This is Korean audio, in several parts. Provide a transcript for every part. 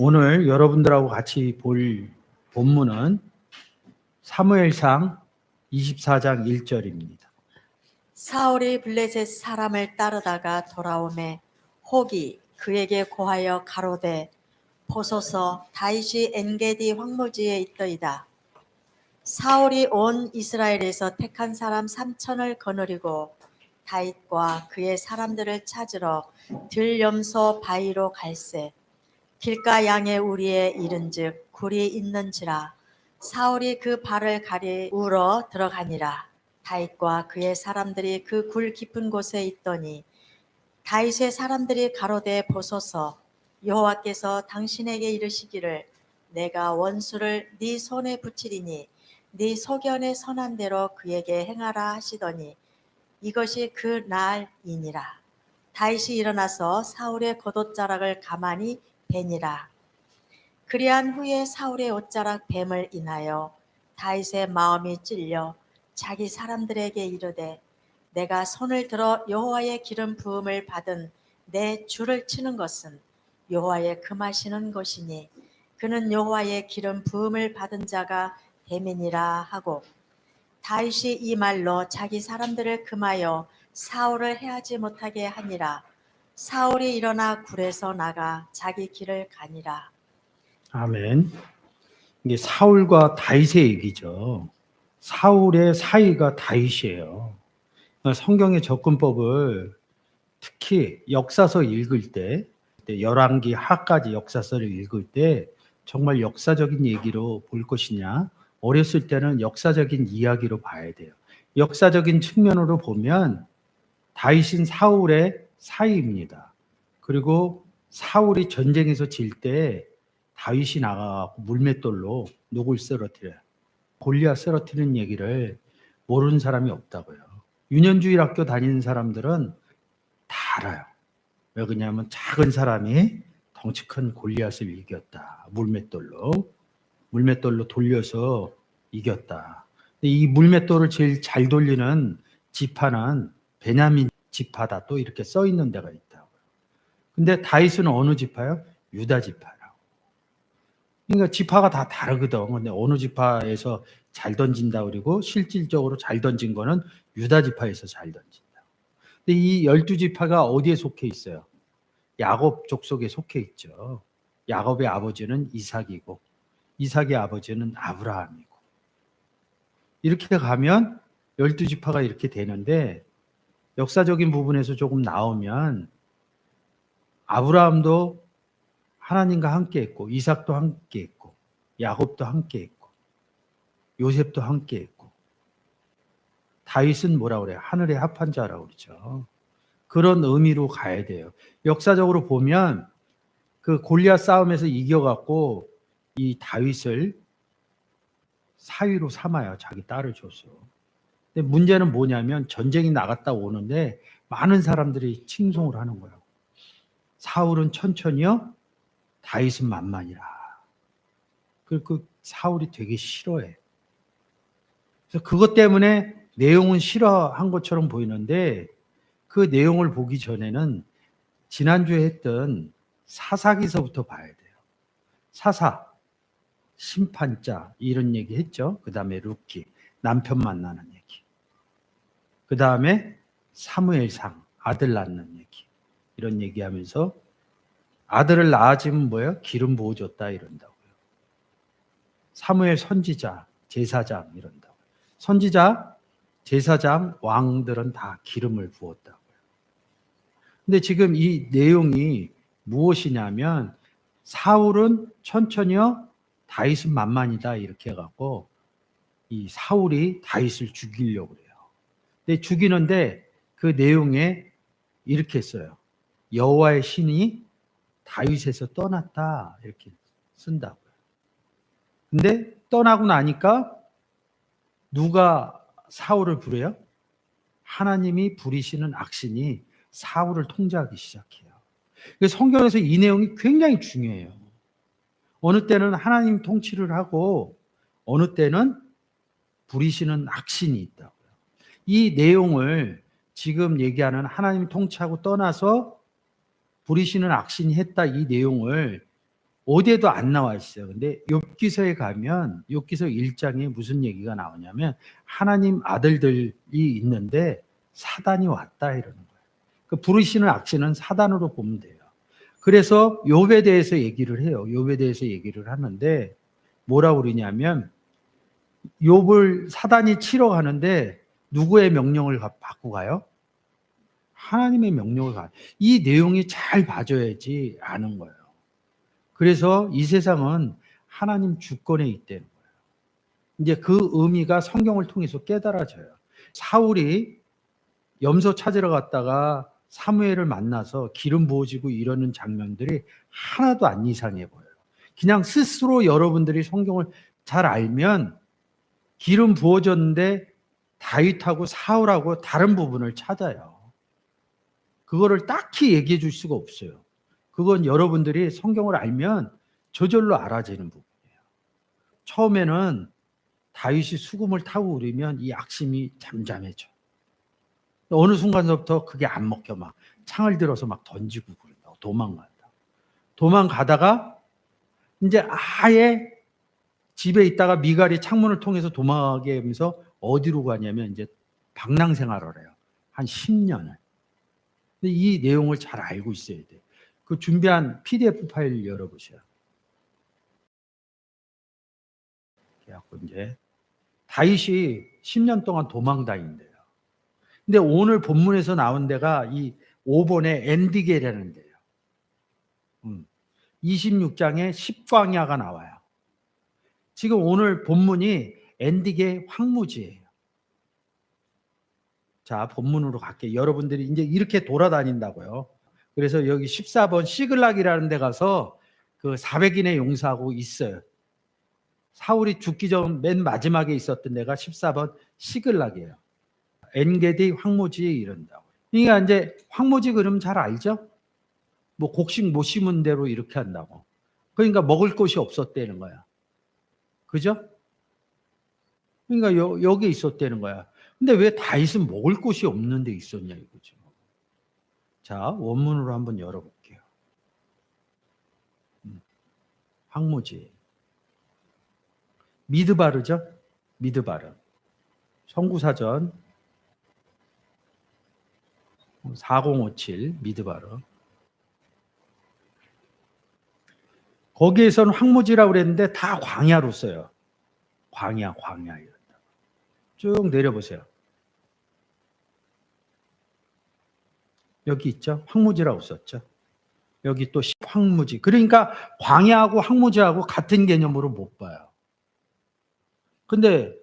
오늘 여러분들하고 같이 볼 본문은 사무엘상 24장 1절입니다. 사울이 블레셋 사람을 따르다가 돌아오매 혹이 그에게 고하여 가로되 보소서 다윗이 엔게디 황무지에 있더이다. 사울이 온 이스라엘에서 택한 사람 삼천을 거느리고 다윗과 그의 사람들을 찾으러 들염소 바위로 갈새 길가 양의 우리에 이른즉 굴이 있는지라. 사울이 그 발을 가리우러 들어가니라. 다윗과 그의 사람들이 그 굴 깊은 곳에 있더니 다윗의 사람들이 가로되 보소서. 여호와께서 당신에게 이르시기를 내가 원수를 네 손에 붙이리니 네 소견에 선한 대로 그에게 행하라 하시더니 이것이 그 날이니라. 다윗이 일어나서 사울의 겉옷자락을 가만히 베니라. 그리한 후에 사울의 옷자락 뱀을 인하여 다윗의 마음이 찔려 자기 사람들에게 이르되 내가 손을 들어 여호와의 기름 부음을 받은 내 주를 치는 것은 여호와의 금하시는 것이니 그는 여호와의 기름 부음을 받은 자가 뱀이니라 하고 다윗이 이 말로 자기 사람들을 금하여 사울을 해하지 못하게 하니라 사울이 일어나 굴에서 나가 자기 길을 가니라 아멘. 이게 사울과 다윗의 얘기죠. 사울의 사이가 다윗이에요. 그러니까 성경의 접근법을 특히 역사서 읽을 때, 때 열왕기 하까지 역사서를 읽을 때 정말 역사적인 얘기로 볼 것이냐? 어렸을 때는 역사적인 이야기로 봐야 돼요. 역사적인 측면으로 보면 다윗인 사울의 사이입니다. 그리고 사울이 전쟁에서 질 때 다윗이 나가고 물맷돌로 누굴 쓰러뜨려요. 골리앗 쓰러뜨리는 얘기를 모르는 사람이 없다고요. 유년주일 학교 다니는 사람들은 다 알아요. 왜 그러냐면 작은 사람이 덩치 큰 골리앗을 이겼다. 물맷돌로. 물맷돌로 돌려서 이겼다. 이 물맷돌을 제일 잘 돌리는 지파는 베냐민 지파다. 또 이렇게 써 있는 데가 있다고요. 근데 다윗은 어느 지파요? 유다 지파라고. 그러니까 지파가 다 다르거든. 근데 어느 지파에서 잘 던진다 그리고 실질적으로 잘 던진 거는 유다 지파에서 잘 던진다. 근데 이 열두 지파가 어디에 속해 있어요? 야곱 족속에 속해 있죠. 야곱의 아버지는 이삭이고 이삭의 아버지는 아브라함이고 이렇게 가면 열두 지파가 이렇게 되는데 역사적인 부분에서 조금 나오면 아브라함도 하나님과 함께 했고 이삭도 함께 했고 야곱도 함께 했고 요셉도 함께 했고 다윗은 뭐라 그래요? 하늘의 합한 자라고 그러죠. 그런 의미로 가야 돼요. 역사적으로 보면 그 골리앗 싸움에서 이겨갖고 이 다윗을 사위로 삼아요. 자기 딸을 줘서. 근데 문제는 뭐냐면 전쟁이 나갔다 오는데 많은 사람들이 칭송을 하는 거예요. 사울은 천천히요, 다윗은 만만이라. 그, 그 사울이 되게 싫어해. 그래서 그것 때문에 내용은 싫어한 것처럼 보이는데 그 내용을 보기 전에는 지난주에 했던 사사기서부터 봐야 돼요. 사사, 심판자 이런 얘기 했죠. 그 다음에 루키, 남편 만나는 얘기. 그 다음에 사무엘상, 아들 낳는 얘기. 이런 얘기하면서 아들을 낳아지면 뭐예요? 기름 부어줬다 이런다고요. 사무엘 선지자, 제사장 이런다고요. 선지자, 제사장, 왕들은 다 기름을 부었다고요. 근데 지금 이 내용이 무엇이냐면 사울은 천천히요, 다윗은 만만이다 이렇게 해갖고 이 사울이 다윗을 죽이려고 그래요. 근데 죽이는데 그 내용에 이렇게 써요. 여호와의 신이 다윗에서 떠났다 이렇게 쓴다고요. 근데 떠나고 나니까 누가 사울을 부려요? 하나님이 부리시는 악신이 사울을 통제하기 시작해요. 그래서 성경에서 이 내용이 굉장히 중요해요. 어느 때는 하나님 통치를 하고 어느 때는 부리시는 악신이 있다고요. 이 내용을 지금 얘기하는 하나님 통치하고 떠나서 부리시는 악신이 했다 이 내용을 어디에도 안 나와 있어요. 근데 욥기서에 가면 욥기서 1장에 무슨 얘기가 나오냐면 하나님 아들들이 있는데 사단이 왔다 이러는 거예요. 그 부르시는 악신은 사단으로 보면 돼요. 그래서 욥에 대해서 얘기를 해요. 욥에 대해서 얘기를 하는데 뭐라 그러냐면 욥을 사단이 치러 가는데 누구의 명령을 가- 받고 가요? 하나님의 명령을 가. 이 내용이 잘 봐줘야지 아는 거예요. 그래서 이 세상은 하나님 주권에 있다는 거예요. 이제 그 의미가 성경을 통해서 깨달아져요. 사울이 염소 찾으러 갔다가 사무엘을 만나서 기름 부어지고 이러는 장면들이 하나도 안 이상해 보여요. 그냥 스스로 여러분들이 성경을 잘 알면 기름 부어졌는데 다윗하고 사울하고 다른 부분을 찾아요. 그거를 딱히 얘기해 줄 수가 없어요. 그건 여러분들이 성경을 알면 저절로 알아지는 부분이에요. 처음에는 다윗이 수금을 타고 오르면 이 악심이 잠잠해져. 어느 순간부터 그게 안 먹혀 막 창을 들어서 막 던지고 그런다고 도망간다. 도망가다가 이제 아예 집에 있다가 미갈이 창문을 통해서 도망가게 하면서 어디로 가냐면 이제 방랑 생활을 해요. 한 10년을. 근데 이 내용을 잘 알고 있어야 돼. 그 준비한 PDF 파일 열어보세요. 그래갖고 이제 다윗이 10년 동안 도망 다닌대요. 근데 오늘 본문에서 나온 데가 이 5번의 엔디게라는 데예요. 음. 26장에 10광야가 나와요. 지금 오늘 본문이 엔디게 황무지예요. 자, 본문으로 갈게요. 여러분들이 이제 이렇게 돌아다닌다고요. 그래서 여기 14번 시글락이라는 데 가서 그 400인의 용사하고 있어요. 사울이 죽기 전 맨 마지막에 있었던 데가 14번 시글락이에요. 엔게디 황무지에 이른다고. 그러니까 이제 황무지 그러면 잘 알죠? 뭐 곡식 못 심은 대로 이렇게 한다고. 그러니까 먹을 것이 없었다는 거야. 그죠? 그러니까 여, 여기 있었다는 거야. 근데 왜 다윗은 먹을 곳이 없는 데 있었냐 이거죠. 자, 원문으로 한번 열어볼게요. 음, 황무지. 미드바르죠? 미드바르. 성구사전 4057 미드바르. 거기에서는 황무지라고 그랬는데 다 광야로 써요. 광야, 광야. 쭉 내려보세요. 여기 있죠? 황무지라고 썼죠. 여기 또 황무지. 그러니까 광야하고 황무지하고 같은 개념으로 못 봐요. 근데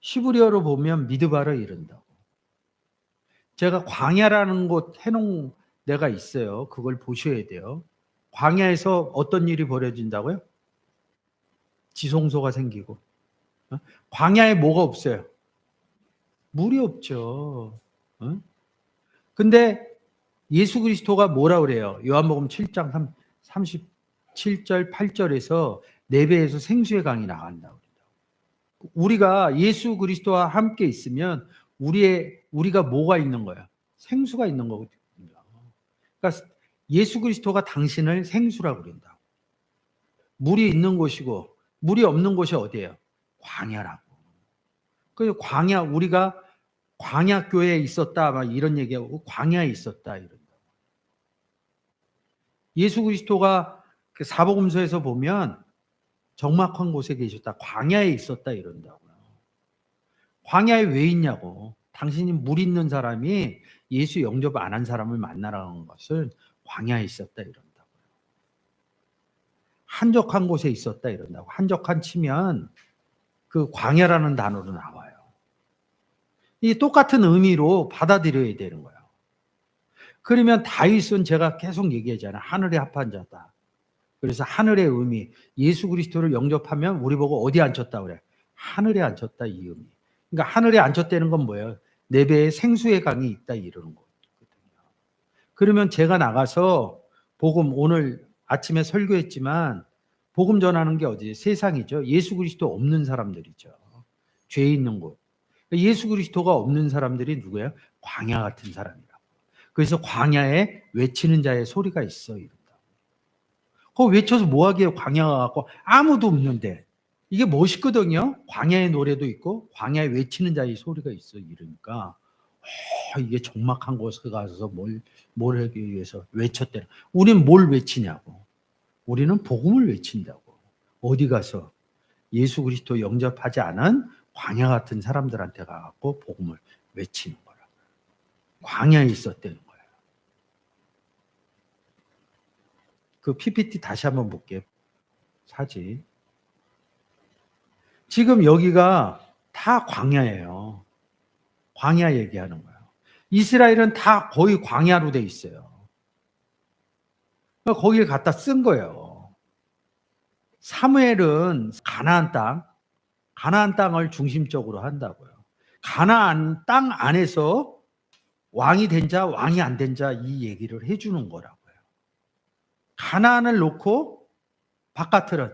시브리어로 보면 미드바를 이른다고. 제가 광야라는 곳 해놓은 데가 있어요. 그걸 보셔야 돼요. 광야에서 어떤 일이 벌어진다고요? 지송소가 생기고. 어? 광야에 뭐가 없어요? 물이 없죠. 어? 근데 예수 그리스도가 뭐라 그래요? 요한복음 7장 3, 37절 8절에서 네 배에서 생수의 강이 그래요. 우리가 예수 그리스도와 함께 있으면 우리의 우리가 뭐가 있는 거야? 생수가 있는 거거든요. 그러니까 예수 그리스도가 당신을 생수라고 그런다. 물이 있는 곳이고 물이 없는 곳이 어디예요? 광야라고. 그 광야 우리가 광야 교회에 있었다 막 이런 얘기하고 광야에 있었다 이런다. 예수 그리스도가 그 사복음서에서 보면 정막한 곳에 계셨다. 광야에 있었다 이런다고요. 광야에 왜 있냐고. 당신이 물 있는 사람이 예수 영접 안 한 사람을 만나라는 것을 광야에 있었다 이런다고요. 한적한 곳에 있었다 이런다고. 한적한 치면 그 광야라는 단어로 나와요. 이 똑같은 의미로 받아들여야 되는 거예요. 그러면 다윗은 제가 계속 얘기하잖아요. 하늘의 합한 자다. 그래서 하늘의 의미, 예수 그리스도를 영접하면 우리 보고 어디 앉혔다 그래? 하늘에 앉혔다 이 의미. 그러니까 하늘에 앉혔다는 건 뭐예요? 내 배에 생수의 강이 있다 이러는 거거든요. 그러면 제가 나가서 복음 오늘 아침에 설교했지만 복음 전하는 게 어디? 세상이죠. 예수 그리스도 없는 사람들이죠. 죄 있는 곳. 예수 그리스도가 없는 사람들이 누구예요? 광야 같은 사람이라고. 그래서 광야에 외치는 자의 소리가 있어 이런다. 그거 외쳐서 뭐하게 광야가 갖고 아무도 없는데 이게 멋있거든요. 광야의 노래도 있고 광야에 외치는 자의 소리가 있어 이러니까 어, 이게 적막한 곳에 가서 뭘, 뭘 하기 위해서 외쳤대. 우린 뭘 외치냐고. 우리는 복음을 외친다고. 어디 가서 예수 그리스도 영접하지 않은 광야 같은 사람들한테 가갖고 복음을 외치는 거라. 광야에 있었다는 거야. 그 PPT 다시 한번 볼게요. 사진. 지금 여기가 다 광야예요. 광야 얘기하는 거예요. 이스라엘은 다 거의 광야로 돼 있어요. 그러니까 거기에 갖다 쓴 거예요. 사무엘은 가나안 땅, 가나안 땅을 중심적으로 한다고요. 가나안 땅 안에서 왕이 된 자, 왕이 안 된 자 이 얘기를 해주는 거라고요. 가나안을 놓고 바깥을은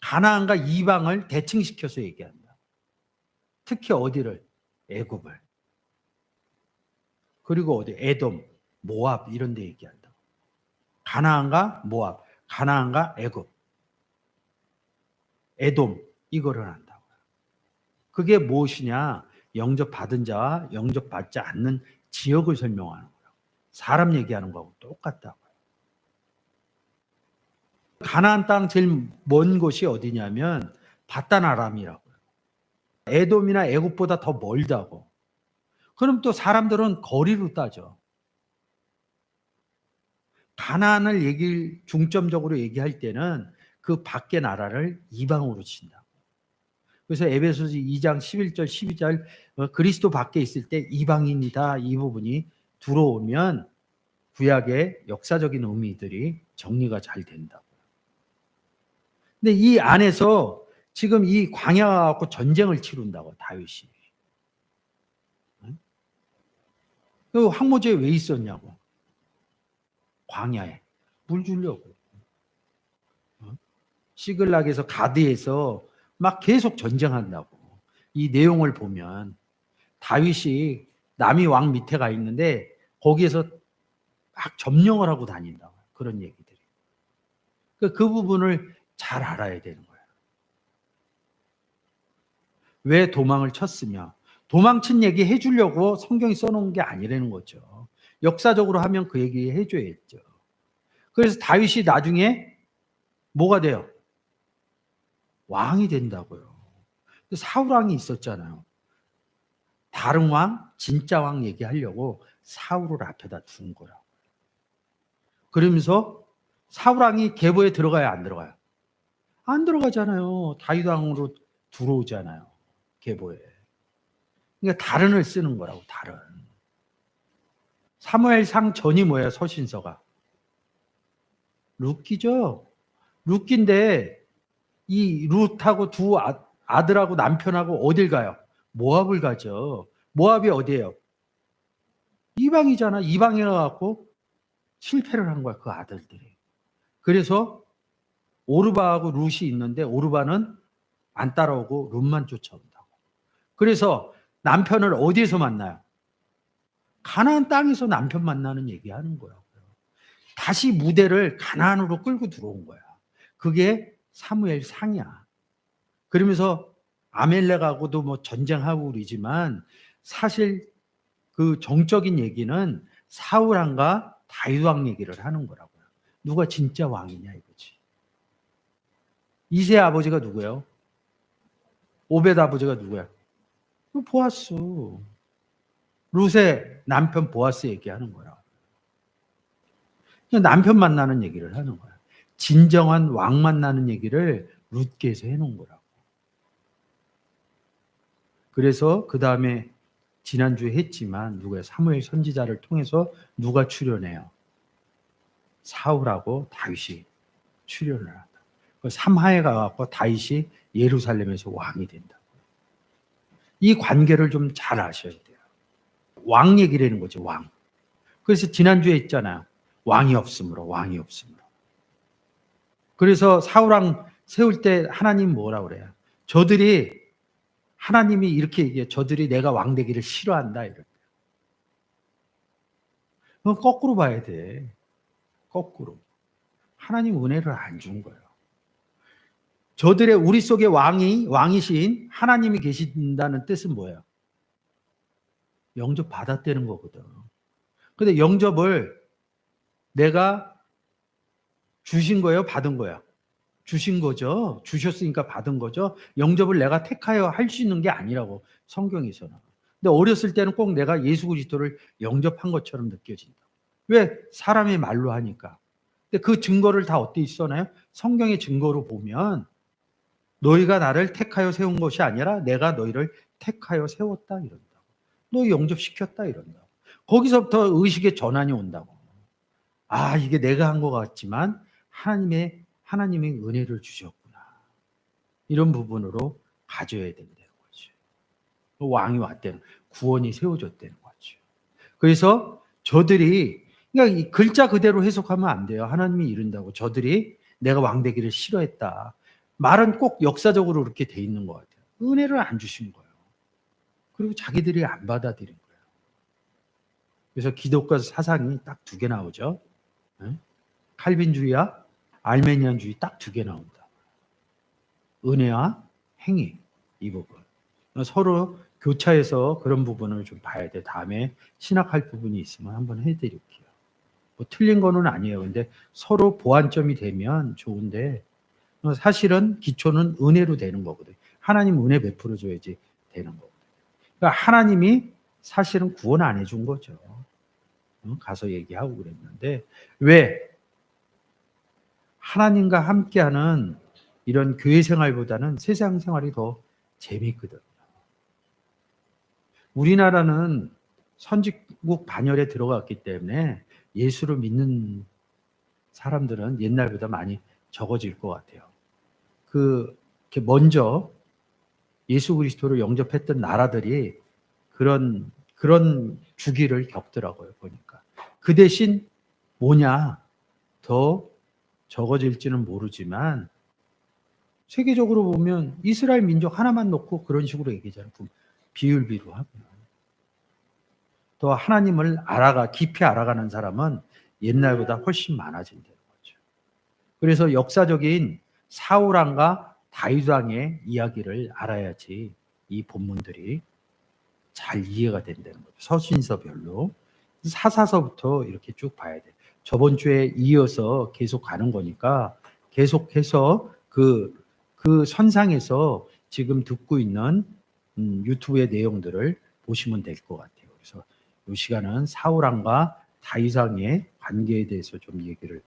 가나안과 이방을 대칭시켜서 얘기한다. 특히 어디를? 애굽을. 그리고 어디? 에돔, 모압 이런 데 얘기한다. 가나안과 모압, 가나안과 애굽. 에돔 이거를 한다고요. 그게 무엇이냐? 영접 받은 자와 영접 받지 않는 지역을 설명하는 거예요. 사람 얘기하는 거하고 똑같다고요. 가나안 땅 제일 먼 곳이 어디냐면 바단 아람이라고요. 에돔이나 애굽보다 더 멀다고. 그럼 또 사람들은 거리로 따져. 가나안을 얘기 중점적으로 얘기할 때는 그 밖의 나라를 이방으로 친다. 그래서 에베소서 2장 11절 12절 어, 그리스도 밖에 있을 때 이방인이다 이 부분이 들어오면 구약의 역사적인 의미들이 정리가 잘 된다고. 근데 이 안에서 지금 이 광야가 갖고 전쟁을 치룬다고 다윗이. 응? 그 황무지에 왜 있었냐고. 광야에 물 주려고. 어? 시글락에서 가드에서 막 계속 전쟁한다고. 이 내용을 보면 다윗이 남이 왕 밑에 가 있는데 거기에서 막 점령을 하고 다닌다. 그런 얘기들이. 그, 그 부분을 잘 알아야 되는 거예요. 왜 도망을 쳤으며 도망친 얘기 해주려고 성경이 써놓은 게 아니라는 거죠. 역사적으로 하면 그 얘기 해줘야죠. 그래서 다윗이 나중에 뭐가 돼요? 왕이 된다고요. 사울 왕이 있었잖아요. 다른 왕, 진짜 왕 얘기하려고 사울을 앞에다 둔 거라고. 그러면서 사울 왕이 계보에 들어가야 안 들어가요? 안 들어가잖아요. 다윗 왕으로 들어오잖아요. 계보에. 그러니까 다른을 쓰는 거라고 다른. 사무엘상 전이 뭐예요? 서신서가. 룻기죠. 룻기인데 이 룻하고 두 아, 아들하고 남편하고 어딜 가요? 모압을 가죠. 모압이 어디예요? 이방이잖아. 이방에 가갖고 실패를 한 거야. 그 아들들이. 그래서 오르바하고 룻이 있는데 오르바는 안 따라오고 룻만 쫓아온다고. 그래서 남편을 어디에서 만나요? 가나안 땅에서 남편 만나는 얘기하는 거예요. 다시 무대를 가나안으로 끌고 들어온 거야. 그게 사무엘 상이야. 그러면서 아멜렉하고도 뭐 전쟁하고 그러지만 사실 그 정적인 얘기는 사울왕과 다윗 왕 얘기를 하는 거라고요. 누가 진짜 왕이냐 이거지. 이세 아버지가 누구예요? 오벳 아버지가 누구야? 그 보아스. 룻의 남편 보아스 얘기하는 거야. 남편 만나는 얘기를 하는 거야. 진정한 왕 만나는 얘기를 룻께서 해놓은 거라고. 그래서 그 다음에 지난주에 했지만 누가 사무엘 선지자를 통해서 누가 출연해요? 사울하고 다윗이 출연을 한다. 그 삼하에 가갖고 다윗이 예루살렘에서 왕이 된다. 이 관계를 좀 잘 아셔야 돼요. 왕 얘기라는 거죠, 왕. 그래서 지난주에 했잖아요. 왕이 없으므로, 왕이 없으므로. 그래서 사울왕 세울 때 하나님 뭐라 그래요? 저들이 하나님이 이렇게 얘기해요. 저들이 내가 왕 되기를 싫어한다. 때. 그건 거꾸로 봐야 돼. 거꾸로. 하나님 은혜를 안 준 거예요. 저들의 우리 속에 왕이 왕이신 하나님이 계신다는 뜻은 뭐예요? 영접 받았다는 거거든. 근데 영접을 내가 주신 거예요, 받은 거야? 주신 거죠. 주셨으니까 받은 거죠. 영접을 내가 택하여 할 수 있는 게 아니라고 성경에서는. 근데 어렸을 때는 꼭 내가 예수 그리스도를 영접한 것처럼 느껴진다. 왜? 사람의 말로 하니까. 근데 그 증거를 다 어디 있어나요? 성경의 증거로 보면 너희가 나를 택하여 세운 것이 아니라 내가 너희를 택하여 세웠다 이런다. 너희 영접시켰다 이런다. 거기서부터 의식의 전환이 온다고. 아, 이게 내가 한 것 같지만 하나님의 하나님의 은혜를 주셨구나. 이런 부분으로 가져야 된다는 거죠. 왕이 왔다는 구원이 세워졌다는 거죠. 그래서 저들이 그러니까 이 글자 그대로 해석하면 안 돼요. 하나님이 이른다고 저들이 내가 왕 되기를 싫어했다. 말은 꼭 역사적으로 그렇게 돼 있는 것 같아요. 은혜를 안 주신 거예요. 그리고 자기들이 안 받아들인 거예요. 그래서 기독교 사상이 딱 두 개 나오죠. 네? 칼빈주의와 알메니안주의 딱 두 개 나온다. 은혜와 행위 이 부분 서로 교차해서 그런 부분을 좀 봐야 돼. 다음에 신학할 부분이 있으면 한번 해드릴게요. 뭐 틀린 거는 아니에요. 근데 서로 보완점이 되면 좋은데 사실은 기초는 은혜로 되는 거거든. 하나님 은혜 베풀어 줘야지 되는 거거든. 그러니까 하나님이 사실은 구원 안 해준 거죠. 어, 가서 얘기하고 그랬는데 왜 하나님과 함께하는 이런 교회 생활보다는 세상 생활이 더 재미있거든. 우리나라는 선진국 반열에 들어갔기 때문에 예수를 믿는 사람들은 옛날보다 많이 적어질 것 같아요. 그 먼저 예수 그리스도를 영접했던 나라들이 그런 그런 주기를 겪더라고요 보니까 그 대신 뭐냐 더 적어질지는 모르지만 세계적으로 보면 이스라엘 민족 하나만 놓고 그런 식으로 얘기하잖아요 비율비로 하면 또 하나님을 알아가 깊이 알아가는 사람은 옛날보다 훨씬 많아진다는 거죠. 그래서 역사적인 사울왕과 다윗왕의 이야기를 알아야지 이 본문들이 잘 이해가 된다는 거죠. 서신서별로 사사서부터 이렇게 쭉 봐야 돼. 저번 주에 이어서 계속 가는 거니까 계속해서 그, 그 선상에서 지금 듣고 있는 음, 유튜브의 내용들을 보시면 될 것 같아요. 그래서 이 시간은 사울왕과 다윗왕의 관계에 대해서 좀 얘기를